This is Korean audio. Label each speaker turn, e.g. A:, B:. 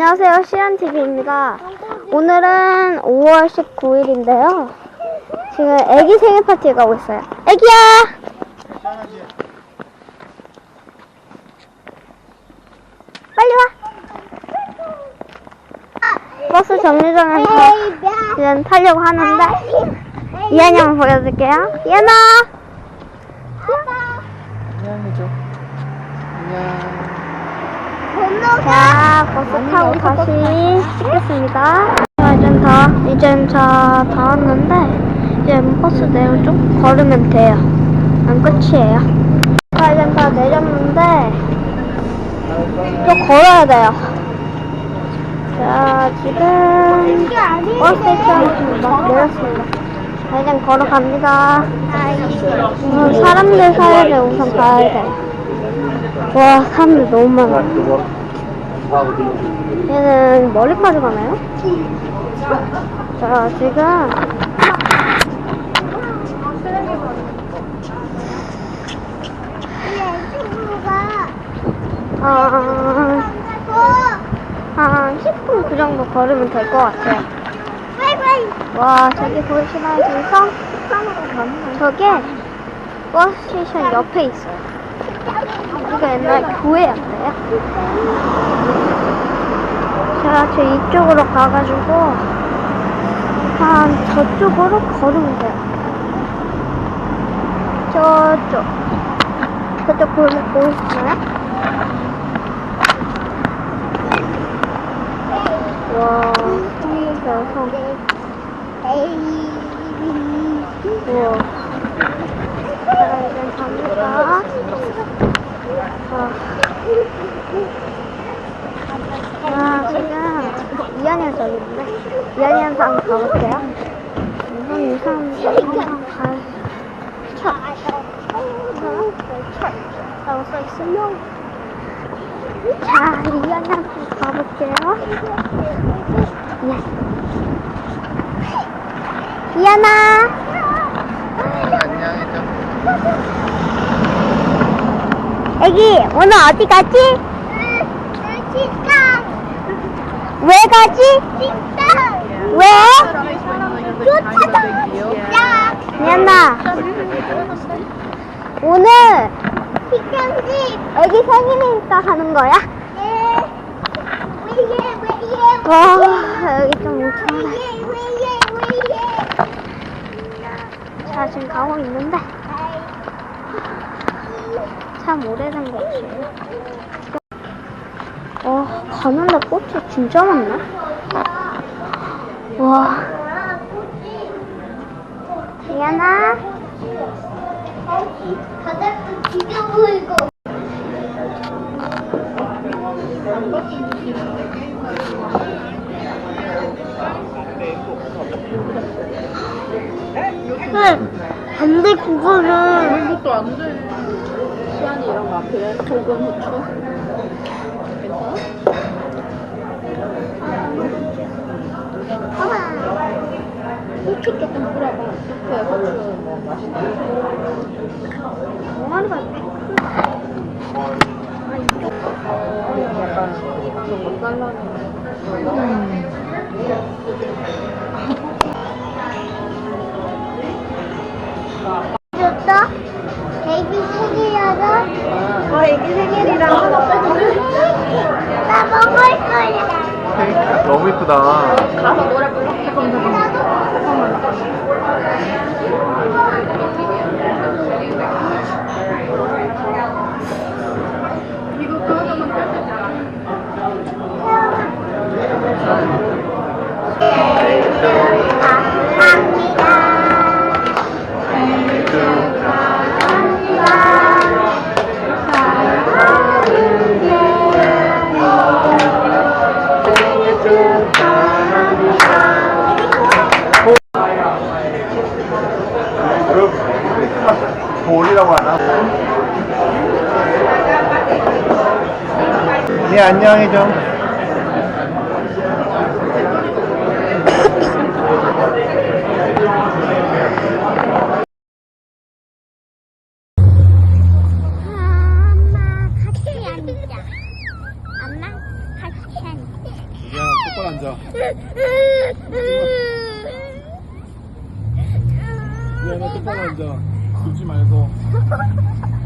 A: 안녕하세요. 시안TV입니다. 오늘은 5월 19일인데요. 지금 애기 생일 파티에 가고 있어요. 애기야! 빨리 와! 버스 정류장에서 지금 타려고 하는데, 이한이 한번 보여줄게요. 이한아!
B: 안녕해줘. 안녕.
A: 자, 버스 타고 다시 찍겠습니다. 자, 이젠 다, 이젠 다, 다 왔는데, 이제 버스 내려 좀 걸으면 돼요. 안 끝이에요. 자, 이젠 다 내렸는데, 좀 걸어야 돼요. 자, 지금, 버스 막 내렸습니다. 자, 이젠 걸어갑니다. 우선 사람들 사이를 우선 봐야 돼요. 와, 사람들 너무 많아. 얘는 머리까지 가나요? 자, 지금 어, 한 10분 그 정도 걸으면 될 것 같아요. 와, 저기 보이시나요? 저기 성? 저게 버스 스테이션 옆에 있어요. 여기가 옛날 교회였대요. 자, 저 이쪽으로 가가지고 한 저쪽으로 걸으면 돼요. 저쪽. 저쪽 보, 보이시나요? 와, 성. 우와. 자, 이제 갑니다. 아. 아, 지금 이한이가 저기 있는데 이한이한테 한번 가볼게요. 우선 이 사람들 항상 가. 철. 철라고 써있어요. 자, 이한이한테 가볼게요. 네. 이한아.
B: 안녕해줘.
A: 애기, 오늘 어디 가지? 왜 가지? 왜? 미안나. 오늘 애기 생일이니까 가는 거야? 와, 여기 좀 엄청나. 자, 지금 가고 있는데 참 오래된 곳이에요. 와, 가는데 꽃이 진짜 많네. 와. 네, 근데 그거는
B: 이것도 안 돼. 시안이 이런 거 앞에 소금, 후추. 괜찮아? 후추 조금 뿌려봐. 후추에 후추 맛있다.
A: 멍하니가
B: 약간 그런 거 잘라내.
C: 줬어? 베이비 생일이라서?
A: 어, 애기 생일이라
C: 나 먹을 거야.
D: 케이크 너무 이쁘다.
B: 가서 노래. 잠깐
D: 네, 안녕해줘.
C: 앉자.
B: 똑바로 앉아. 미안해, 똑바로 앉아. 울지 말고.